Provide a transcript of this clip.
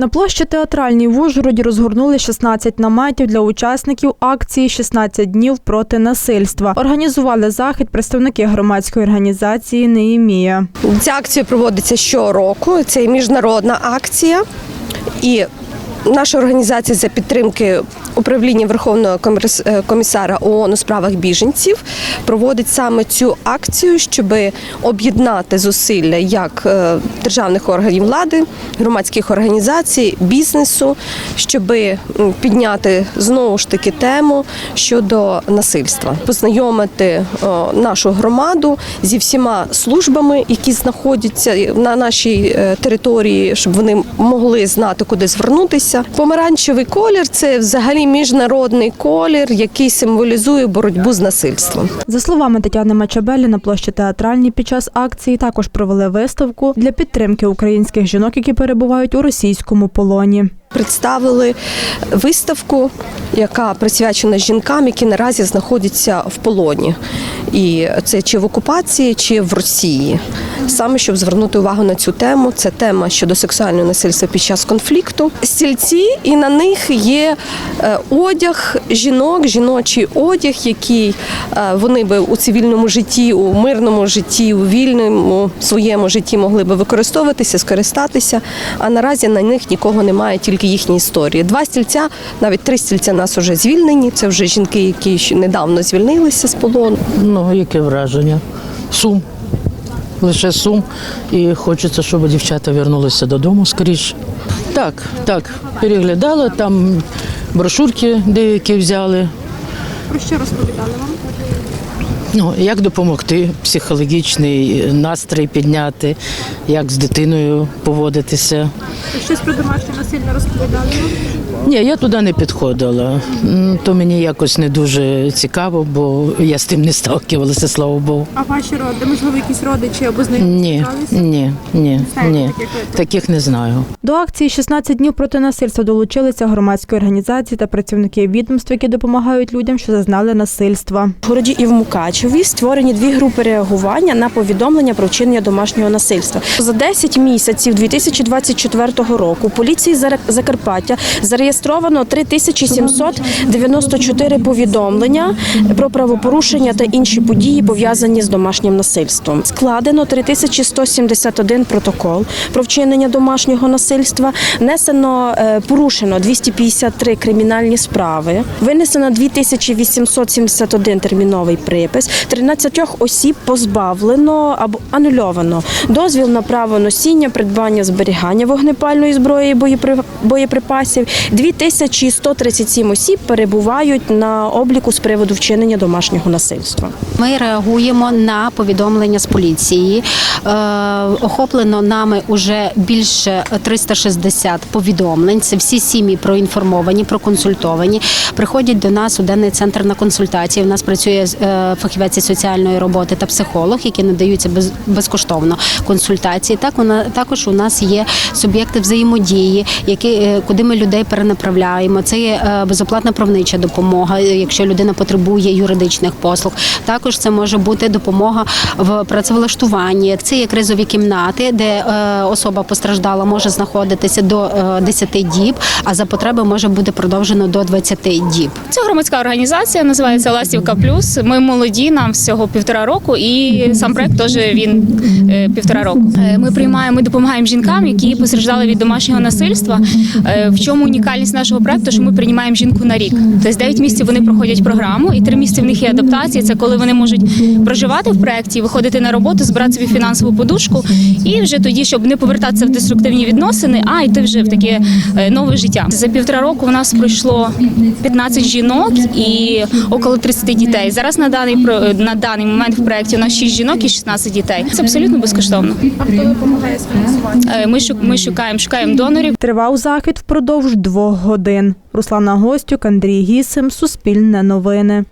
На площі театральній в Ужгороді розгорнули 16 наметів для учасників акції «16 днів проти насильства. Організували захід представники громадської організації Неємія. Ця акція проводиться щороку. Це міжнародна акція. І наша організація за підтримки управління Верховного е, комісара ООН у справах біженців проводить саме цю акцію, щоб об'єднати зусилля як е, державних органів влади, громадських організацій, бізнесу, щоб підняти знову ж таки тему щодо насильства, познайомити нашу громаду зі всіма службами, які знаходяться на нашій е, території, щоб вони могли знати, куди звернутися. Помаранчевий колір це взагалі міжнародний колір, який символізує боротьбу з насильством. За словами Тетяни Мачабелі, на площі театральній під час акції також провели виставку для підтримки українських жінок, які перебувають у російському полоні. Представили виставку, яка присвячена жінкам, які наразі знаходяться в полоні. І це чи в окупації, чи в Росії. Саме щоб звернути увагу на цю тему, це тема щодо сексуального насильства під час конфлікту. Стільці, і на них є е, одяг жінок, жіночий одяг, який е, вони би у цивільному житті, у мирному житті, у вільному своєму житті могли би використовуватися, скористатися. А наразі на них нікого немає, тільки їхні історії. Два стільця, навіть три стільця нас вже звільнені. Це вже жінки, які ще недавно звільнилися з полону. Ну, яке враження? Сум. Лише сум. І хочеться, щоб дівчата вернулися додому скоріше. Так, так, переглядала, там брошурки деякі взяли. Про що розповідали вам? Ну, як допомогти, психологічний настрій підняти, як з дитиною поводитися. Щось про домашнє насильство розповідали? Ні, я туди не підходила. То мені якось не дуже цікаво, бо я з тим не сталкивалася, слава Богу. А ваші роди, можливо, якісь родичі або Ні, ні, ні, ні. Таких не знаю. До акції «16 днів проти насильства долучилися громадські організації та працівники відомств, які допомагають людям, що зазнали насильства. В городі і в Мукачеві створені дві групи реагування на повідомлення про вчинення домашнього насильства. За 10 місяців 2024 року поліції Закарпаття зареєстровано 3794 повідомлення про правопорушення та інші події пов'язані з домашнім насильством. Складено 3171 протокол про вчинення домашнього насильства. Внесено е, порушено 253 кримінальні справи. Винесено 2871 терміновий припис. 13 осіб позбавлено або анульовано дозвіл на право носіння, придбання, зберігання вогнепальної зброї боєприпасів. 2137 осіб перебувають на обліку з приводу вчинення домашнього насильства. Ми реагуємо на повідомлення з поліції. Е, охоплено нами уже більше 360 повідомлень. Це всі сім'ї проінформовані, проконсультовані. Приходять до нас у денний центр на консультації. У нас працює е, фахівець соціальної роботи та психолог, які надаються без, безкоштовно консультації. Так вона також у нас є суб'єкти взаємодії, які е, куди ми людей перенаправляємо. Це є е, безоплатна правнича допомога, якщо людина потребує юридичних послуг. Також це може бути допомога в працевлаштуванні. Це є кризові кімнати, де е, особа постраждала може знаходитися до е, 10 діб, а за потреби може бути продовжено до 20 діб. Це громадська організація, називається Ластівка Плюс. Ми молоді, нам всього півтора року, і сам проект теж він е, півтора року. Е, Ми приймаємо, ми допомагаємо жінкам, які постраждали від домашнього насильства. Е, В чому унікальність нашого проекту? Що ми приймаємо жінку на рік. Тобто 9 місяців вони проходять програму, і 3 місяці в них є адаптація. Це коли вони можуть проживати в проекті, виходити на роботу, збирати собі фінансову подушку, і вже тоді, щоб не повертатися в деструктивні відносини, а йти вже в таке е, нове життя. За півтора року у нас пройшло 15 жінок і около 30 дітей. Зараз на даний про- на даний момент в проєкті у нас 6 жінок і 16 дітей. Це абсолютно безкоштовно. А хто допомагає з Ми шук- ми шукаємо шукаємо донорів. Тривав захід впродовж годин. Руслана Гостюк, Андрій Гісим, Суспільне новини.